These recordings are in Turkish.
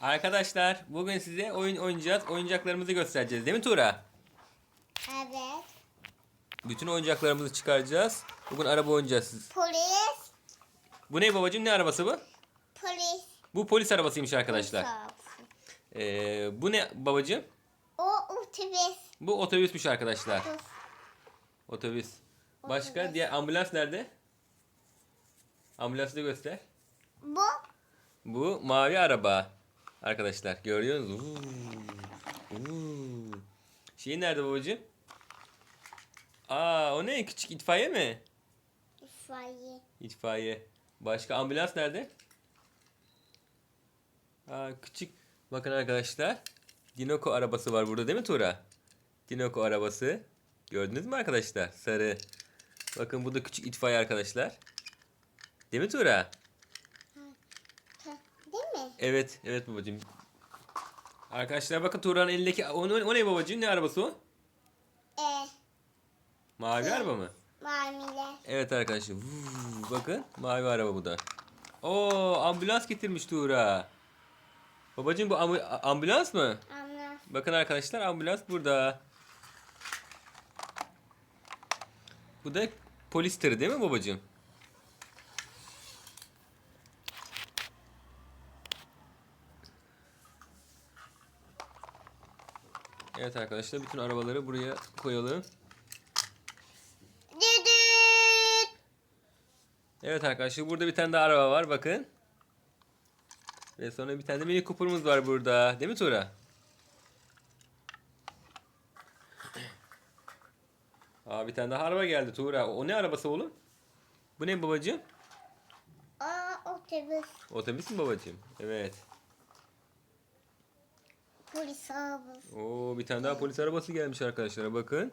Arkadaşlar bugün size oyun oynayacağız. Oyuncaklarımızı göstereceğiz değil mi Tuğra? Evet. Bütün oyuncaklarımızı çıkaracağız. Bugün araba oynayacağız. Polis. Bu ne babacığım ne arabası bu? Polis. Bu polis arabasıymış arkadaşlar. Ee, bu ne babacığım? O otobüs. Bu otobüsmüş arkadaşlar. Otobüs. Otobüs. Başka Otobüs. diğer ambulans nerede? Ambulansı da göster. Bu Bu mavi araba. Arkadaşlar görüyor musunuz? Uuu. Uuu. Şey nerede babacığım? Aa o ne? Küçük itfaiye mi? itfaiye. İtfaiye. Başka ambulans nerede? Aa küçük. Bakın arkadaşlar. Dinoco arabası var burada değil mi Tuğra? Dinoco arabası. Gördünüz mü arkadaşlar? Sarı. Bakın bu da küçük itfaiye arkadaşlar. Değil mi Tuğra? Evet, evet babacığım. Arkadaşlar bakın Tuğra'nın elindeki o, o, o ne babacığım? Ne arabası o? E, Mavi araba mı? mamiler. Evet arkadaşlar. Vuu, bakın mavi araba bu da. Oo ambulans getirmiş Tuğra. Babacığım bu ambu- ambulans mı? Ama Bakın arkadaşlar ambulans burada. Bu da polis tırı değil mi babacığım? Evet arkadaşlar bütün arabaları buraya koyalım. Evet arkadaşlar burada bir tane daha araba var bakın. Ve sonra bir tane de mini Cooper'ımız var burada. Değil mi Tuğra? Aa bir tane daha araba geldi Tuğra. O ne arabası oğlum? Bu ne babacığım? O otobüs. Otobüs mü babacığım? Evet. Polis arabası. Oo bir tane daha polis arabası gelmiş arkadaşlar bakın.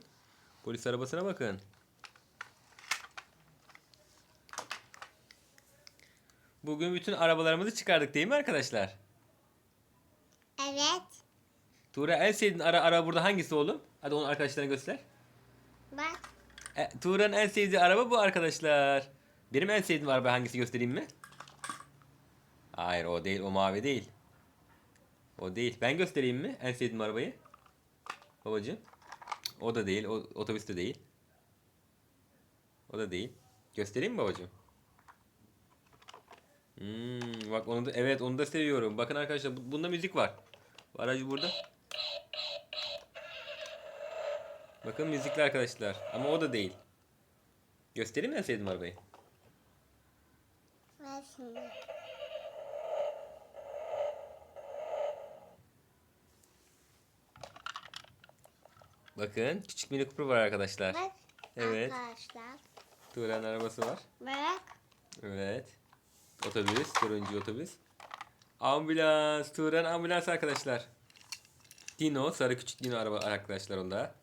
Polis arabasına bakın. Bugün bütün arabalarımızı çıkardık değil mi arkadaşlar? Evet. Tuğra en sevdiğin ara araba burada hangisi oğlum? Hadi onu arkadaşlarına göster. Bak. E, Tuğra'nın en sevdiği araba bu arkadaşlar. Benim en sevdiğim araba hangisi göstereyim mi? Hayır o değil o mavi değil. O değil. Ben göstereyim mi en sevdiğim arabayı? Babacığım. O da değil. O otobüs de değil. O da değil. Göstereyim mi babacığım? Hmm, bak onu da evet onu da seviyorum. Bakın arkadaşlar bu- bunda müzik var. Bu aracı burada. Bakın müzikli arkadaşlar. Ama o da değil. Göstereyim mi en sevdiğim arabayı? Ver. Bakın küçük mini Cooper var arkadaşlar. Bak. Evet. Arkadaşlar. Tuğra'nın arabası var. Bak. Evet. Otobüs, turuncu otobüs. Ambulans, Tuğra'nın ambulans arkadaşlar. Dino, sarı küçük Dino araba arkadaşlar onda.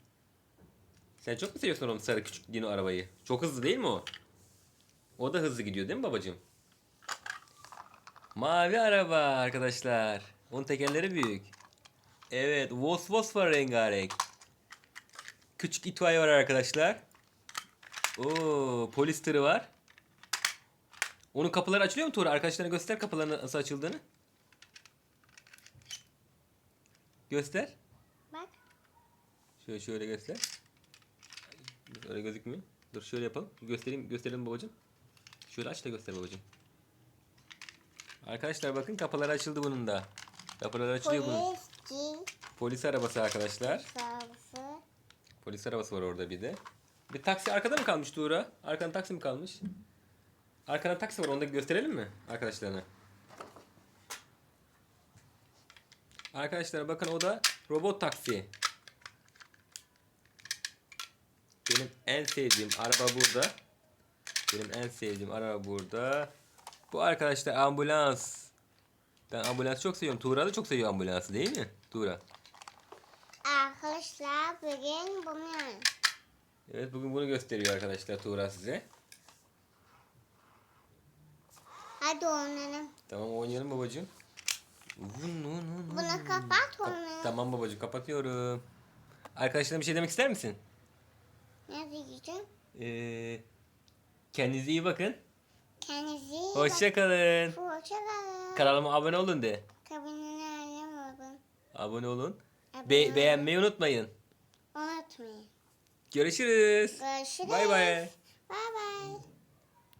Sen çok mu seviyorsun oğlum sarı küçük Dino arabayı? Çok hızlı değil mi o? O da hızlı gidiyor değil mi babacığım? Mavi araba arkadaşlar. Onun tekerleri büyük. Evet, Vos Vos var rengarenk. Küçük itfaiye var arkadaşlar. Oo, polis tırı var. Onun kapıları açılıyor mu Tuğra? Arkadaşlarına göster kapılarının nasıl açıldığını. Göster. Bak. Şöyle şöyle göster. Öyle gözükmüyor. Dur şöyle yapalım. Göstereyim, gösterelim babacığım. Şöyle aç da göster babacığım. Arkadaşlar bakın kapıları açıldı bunun da. Kapıları açılıyor bunun. Polis arabası arkadaşlar. Arabası. Polis arabası var orada bir de. Bir taksi arkada mı kalmış Tuğra? Arkada taksi mi kalmış? Arkada taksi var onu da gösterelim mi arkadaşlarına? Arkadaşlar bakın o da robot taksi. Benim en sevdiğim araba burada. Benim en sevdiğim araba burada. Bu arkadaşlar ambulans. Ben ambulans çok seviyorum. Tuğra da çok seviyor ambulansı değil mi? Tuğra. Arkadaşlar bugün bunu Evet bugün bunu gösteriyor arkadaşlar Tuğra size. Hadi oynayalım. Tamam oynayalım babacığım. Bunu kapat Kap- onu. Tamam babacığım kapatıyorum. Arkadaşlarına bir şey demek ister misin? Ne diyeceğim? Ee, kendinize iyi bakın. Kendinize iyi Hoşça kalın. bakın. Hoşça kalın. Kanalıma abone olun de. Abone olun. Abone Be- beğenmeyi unutmayın. Unutmayın. Görüşürüz. Görüşürüz. Bay bay. Bay bay.